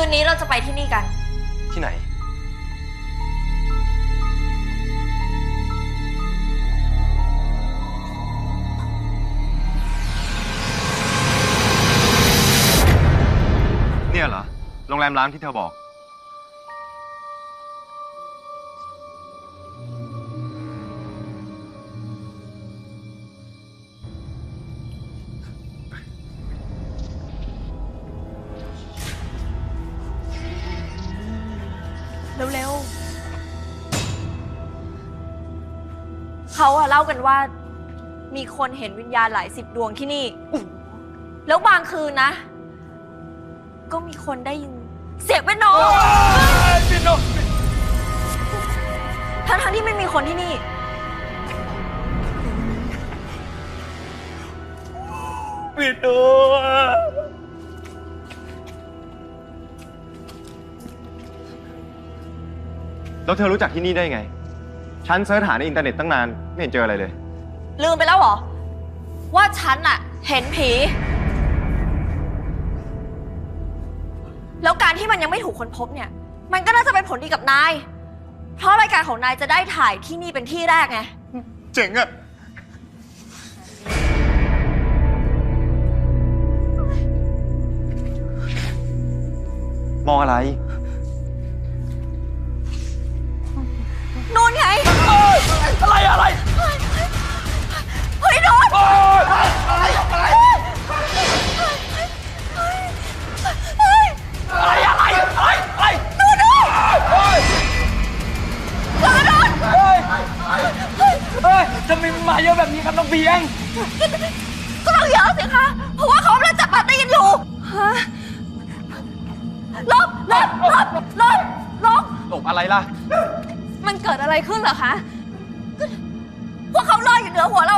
ืนนี้เราจะไปที่นี่กัน ที่ไหน เนี่ยเหรอ โรงแรมร้างที่เธอบอก เร็วๆเขาอะเล่ากันว่า มีคนเห็นวิญญาณหลายสิบดวงที่นี่ แล้วบางคืนนะ ก็มีคนได้ยินเสียงเป็นโนทั้งทั้งๆที่ไม่มีคนที่นี่ปิดโน แล้วเธอรู้จักที่นี่ได้ไง ฉันเสิร์ชหาในอินเทอร์เน็ตตั้งนาน ไม่เห็นเจออะไรเลย ลืมไปแล้วเหรอ ว่าฉันอะเห็นผี แล้วการที่มันยังไม่ถูกค้นพบเนี่ย มันก็น่าจะเป็นผลดีกับนาย เพราะรายการของนายจะได้ถ่ายที่นี่เป็นที่แรกไง เจ๋งอะมองอะไร มมันมาเยอะแบบนี้ครับน้องเบียง ก็ต้องเยอะสิคะ เพราะว่าเขากำลังจัดปาร์ตี้กันอยู่ฮะลบลบลบลบลบหลบอะไรล่ะ มันเกิดอะไรขึ้นเหรอคะ พวกเขาลอยอยู่เหนือหัวเรา